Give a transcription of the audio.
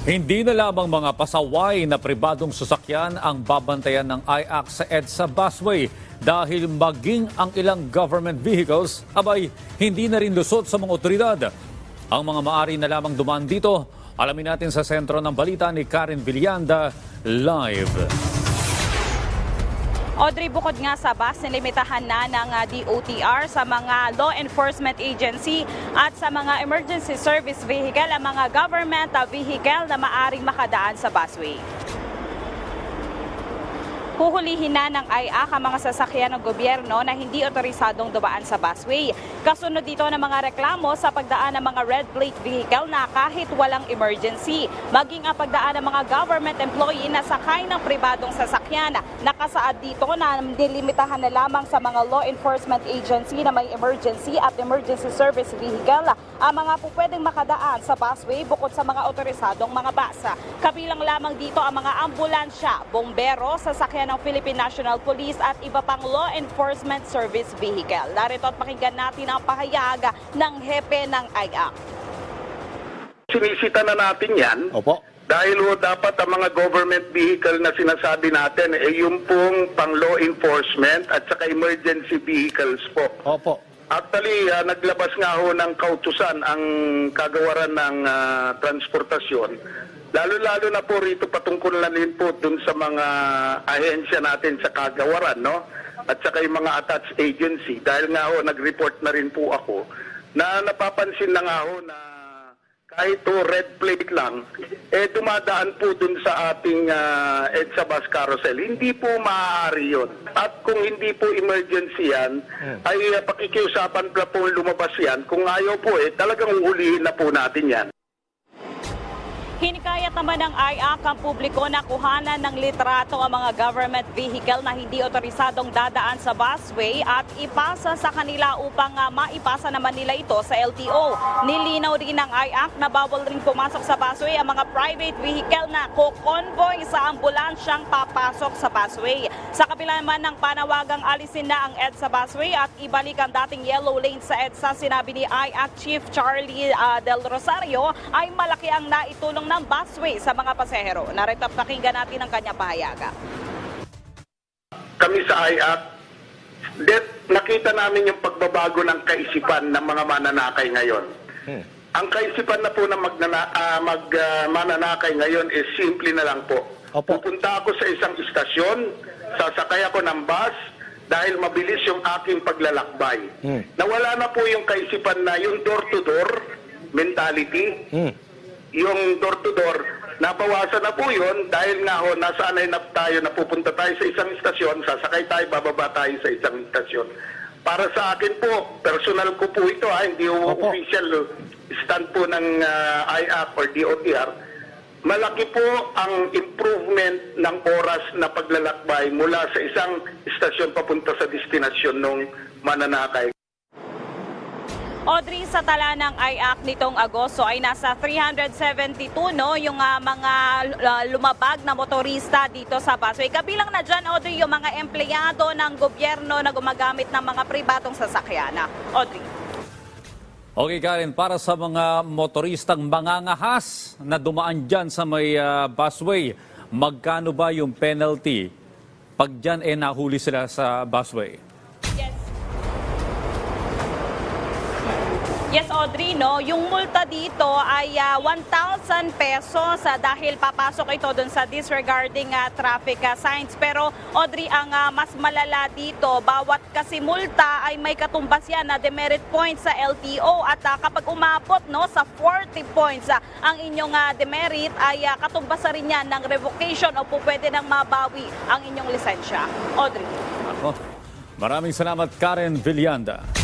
Hindi na lamang mga pasaway na pribadong sasakyan ang babantayan ng IAC sa EDSA busway dahil maging ang ilang government vehicles abay hindi na rin lusot sa mga otoridad. Ang mga maari na lamang dumaan dito, alamin natin sa sentro ng balita ni Karen Villanda live. Audrey, bukod nga sa bus, nilimitahan na ng ah, DOTR sa mga law enforcement agency at sa mga emergency service vehicle ang mga government ah, vehicle na maaring makadaan sa busway. Huhulihin na ng IAC ang mga sasakyan ng gobyerno na hindi otorisadong dumaan sa busway. Kasunod dito ng mga reklamo sa pagdaan ng mga red plate vehicle na kahit walang emergency. Maging ang pagdaan ng mga government employee na sakay ng pribadong sasakyan. Nakasaad dito na nilimitahan na lamang sa mga law enforcement agency na may emergency at emergency service vehicle ang mga po makadaan sa busway bukod sa mga otorisadong mga bus. Kabilang lamang dito ang mga ambulansya, bombero, sasakyan ng Philippine National Police at iba pang law enforcement service vehicle. Narito at pakinggan natin ang pahayag ng hepe ng IAC. Sinisita na natin yan. Opo. Dahil ho, dapat ang mga government vehicle na sinasabi natin, eh, yung pong pang law enforcement at saka emergency vehicles po. Opo. Actually, ah, naglabas nga ho ng kautusan ang kagawaran ng ah, transportasyon. Lalo-lalo na po rito patungkol na rin po dun sa mga ahensya natin sa kagawaran, no? At saka yung mga attached agency. Dahil nga ho, nag-report na rin po ako na napapansin na nga ho na kahit to red plate lang, eh dumadaan po dun sa ating ah, EDSA bus carousel. Hindi po maaari yun. At kung hindi po emergency yan, ay uh, pakikiusapan pa po lumabas yan. Kung ayaw po eh, talagang uhulihin na po natin yan. Hinikayat naman ng IAC ang publiko na kuhanan ng litrato ang mga government vehicle na hindi otorisadong dadaan sa busway at ipasa sa kanila upang ah, maipasa naman nila ito sa LTO. Nilinaw rin ng IAC na bawal rin pumasok sa busway ang mga private vehicle na kukonvoy sa ambulansyang papasok sa busway. Sa kabila naman ng panawagang alisin na ang EDSA busway at ibalik ang dating yellow lane sa EDSA, sinabi ni IAC Chief Charlie ah, Del Rosario ay malaki ang naitulong ng busway sa mga pasahero. Narito pakinggan natin ang kanya pahayaga. Kami sa IAC, det, nakita namin yung pagbabago ng kaisipan ng mga mananakay ngayon. Ang kaisipan na po ng magnana, ah, mag, ah, mananakay ngayon is simple na lang po. Opo. Pupunta ako sa isang istasyon, sasakay ako ng bus, dahil mabilis yung aking paglalakbay. Nawala na po yung kaisipan na yung door-to-door mentality, yung door-to-door, nabawasan na po yun dahil nga ho, nasanay na tayo na pupunta tayo sa isang istasyon, sasakay tayo, bababa tayo sa isang istasyon. Para sa akin po, personal ko po ito, ha, hindi ho Opo. official stand po ng ah, IAC or DOTR, malaki po ang improvement ng oras na paglalakbay mula sa isang istasyon papunta sa destinasyon ng mananakay. Audrey, sa tala ng IAC nitong Agosto ay nasa 372 no, yung ah, mga ah, lumabag na motorista dito sa busway. Kabilang na dyan, Audrey, yung mga empleyado ng gobyerno na gumagamit ng mga pribadong sasakyan. Audrey. Okay Karen, para sa mga motoristang mangangahas na dumaan dyan sa may ah, busway, magkano ba yung penalty pag dyan eh nahuli sila sa busway? Yes, Audrey, no? Yung multa dito ay ah, 1,000 pesos ah, dahil papasok ito dun sa disregarding ah, traffic ah, signs. Pero, Audrey, ang ah, mas malala dito, bawat kasi multa ay may katumbas yan na demerit points sa LTO. At ah, kapag umabot no, sa 40 points ah, ang inyong ah, demerit, ay ah, katumbas rin yan ng revocation o po pwede nang mabawi ang inyong lisensya. Audrey. Ako. Maraming salamat Karen Villanda.